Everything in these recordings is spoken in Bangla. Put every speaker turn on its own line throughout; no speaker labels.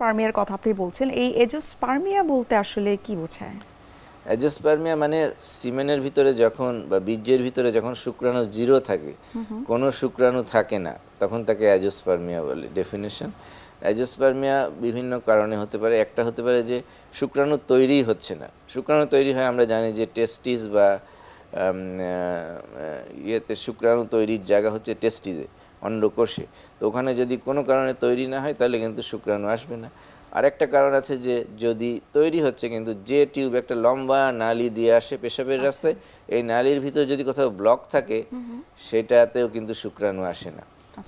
স্পার্মিয়ার কথা আপনি বলছেন এই এজোস্পার্মিয়া বলতে আসলে কি বোঝায়?
অ্যাজোস্পার্মিয়া মানে সিমেনের ভিতরে যখন বা বীর্যের ভিতরে যখন শুক্রাণু জিরো থাকে কোনো শুক্রাণু থাকে না তখন তাকে অ্যাজোস্পার্মিয়া বলে ডেফিনেশন অ্যাজোস্পার্মিয়া বিভিন্ন কারণে হতে পারে একটা হতে পারে যে শুক্রাণু তৈরিই হচ্ছে না। শুক্রাণু তৈরি হয় আমরা জানি যে টেস্টিস বা ইয়েতে শুক্রাণু তৈরির জায়গা হচ্ছে টেস্টিসে অন্ডকোষে তো ওখানে যদি কোনো কারণে তৈরি না হয় তাহলে কিন্তু শুক্রাণু আসবে না। আরেকটা কারণ আছে যে যদি তৈরি হচ্ছে কিন্তু যে টিউব একটা লম্বা নালি দিয়ে আসে পেশাবের রাস্তায় এই নালির ভিতর যদি কোথাও ব্লক থাকে সেটাতেও কিন্তু শুক্রাণু আসে না।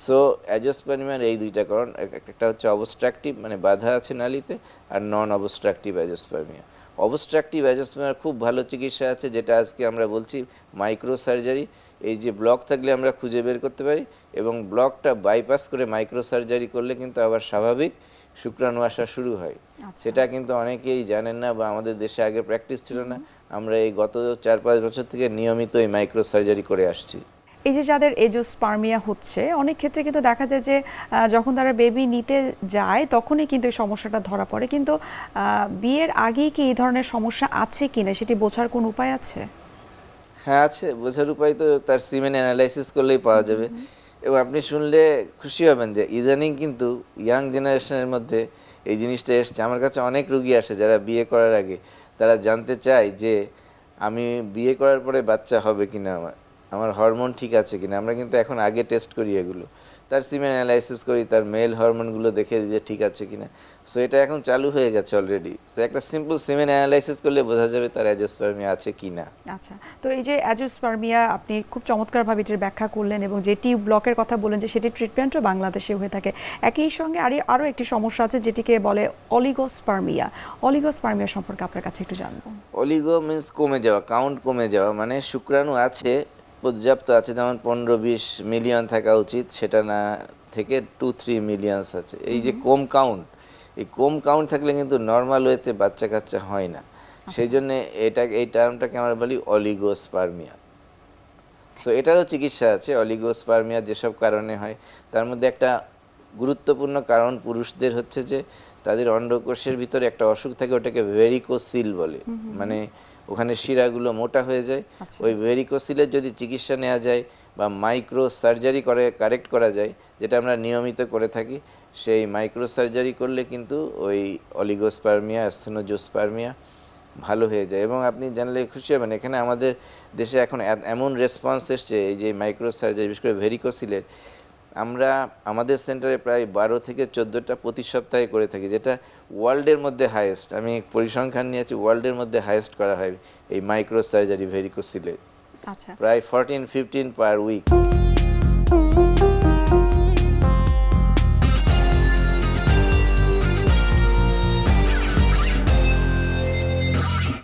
সো অ্যাজোস্পার্মিয়ার এই দুইটা কারণ একটা হচ্ছে অবস্ট্রাকটিভ মানে বাধা আছে নালিতে আর নন অবস্ট্রাকটিভ অ্যাজোস্পার্মিয়া অবস্ট্রাকটিভ অ্যাজোস্পার্মিয়ার খুব ভালো চিকিৎসা আছে যেটা আজকে আমরা বলছি মাইক্রো সার্জারি এই যে ব্লক থাকলে আমরা খুঁজে বের করতে পারি এবং ব্লকটা বাইপাস করে মাইক্রো সার্জারি করলে কিন্তু আবার স্বাভাবিক শুক্রাণু আসা শুরু হয়। সেটা কিন্তু অনেকেই জানেন না বা আমাদের দেশে আগে প্র্যাকটিস ছিল না। আমরা এই গত চার পাঁচ বছর থেকে নিয়মিত এই মাইক্রো সার্জারি করে আসছি।
এই যে যাদের এজোস্পার্মিয়া হচ্ছে অনেক ক্ষেত্রে কিন্তু দেখা যায় যে যখন তারা বেবি নিতে যায় তখনই কিন্তু এই সমস্যাটা ধরা পড়ে। কিন্তু বিয়ের আগেই কি এই ধরনের সমস্যা আছে কিনা সেটি বোঝার কোন উপায় আছে?
হ্যাঁ আছে। বোঝার উপায় তো তার সিমেন অ্যানালাইসিস করলেই পাওয়া যাবে। এবং আপনি শুনলে খুশি হবেন যে ইদানিং কিন্তু ইয়াং জেনারেশনের মধ্যে এই জিনিসটা এসছে। আমার কাছে অনেক রুগী আসে যারা বিয়ে করার আগে। তারা জানতে চায় যে আমি বিয়ে করার পরে বাচ্চা হবে কিনা আমার। আমার হরমোন ঠিক আছে কিনা আমরা কিন্তু এখন আগে টেস্ট করি এগুলো। তার সিমেন অ্যানালাইসিস করি তার মেল হরমোনগুলো দেখে দিই যে ঠিক আছে কিনা। সো এটা এখন চালু হয়ে গেছে অলরেডি সো একটা সিম্পল সিমেন অ্যানালাইসিস করলে বোঝা যাবে তার অ্যাজোস্পার্মিয়া আছে কি না
আচ্ছা তো এই যে অ্যাজোস্পার্মিয়া আপনি খুব চমৎকারভাবে এটির ব্যাখ্যা করলেন এবং যে টিউব ব্লকের কথা বললেন যে সেটি ট্রিটমেন্টও বাংলাদেশে হয়ে থাকে। একই সঙ্গে আরও আরও একটি সমস্যা আছে যেটিকে বলে অলিগোস্পার্মিয়া অলিগোস্পার্মিয়া সম্পর্কে আপনার কাছে একটু জানব।
অলিগো মিন্স কমে যাওয়া কাউন্ট কমে যাওয়া মানে শুক্রাণু আছে পর্যাপ্ত আছে যেমন পনেরো বিশ মিলিয়ন থাকা উচিত সেটা না থেকে টু থ্রি মিলিয়নস আছে। এই যে কম কাউন্ট এই কম কাউন্ট থাকলে কিন্তু নর্মাল ওয়েতে বাচ্চা কাচ্চা হয় না। সেই জন্যে এটা এই টার্মটাকে আমরা বলি অলিগোস্পার্মিয়া সো এটারও চিকিৎসা আছে অলিগোস্পার্মিয়া যেসব কারণে হয়। তার মধ্যে একটা গুরুত্বপূর্ণ কারণ পুরুষদের হচ্ছে যে তাদের অন্ডকোষের ভিতরে একটা অসুখ থাকে ওটাকে ভেরিকোসিল বলে। মানে ওখানে শিরাগুলো মোটা হয়ে যায়। ওই ভেরিকোসিলের যদি চিকিৎসা নেওয়া যায় বা মাইক্রো সার্জারি করে কারেক্ট করা যায় যেটা আমরা নিয়মিত করে থাকি সেই মাইক্রো সার্জারি করলে কিন্তু ওই অলিগোস্পার্মিয়া অ্যাস্থেনোজোস্পার্মিয়া ভালো হয়ে যায়। এবং আপনি জানলে খুশি হবেন এখানে আমাদের দেশে এখন এমন রেসপন্স এসছে এই যে মাইক্রো সার্জারি বিশেষ করে ভেরিকোসিলের আমরা আমাদের সেন্টারে প্রায় বারো থেকে চোদ্দোটা প্রতি সপ্তাহে করে থাকি যেটা ওয়ার্ল্ডের মধ্যে হায়েস্ট আমি পরিসংখ্যান নিয়েছি ওয়ার্ল্ডের মধ্যে হায়েস্ট করা হয় এই মাইক্রো সার্জারি ভেরিকোসিলের
আচ্ছা।
প্রায় ফরটিন ফিফটিন পার উইক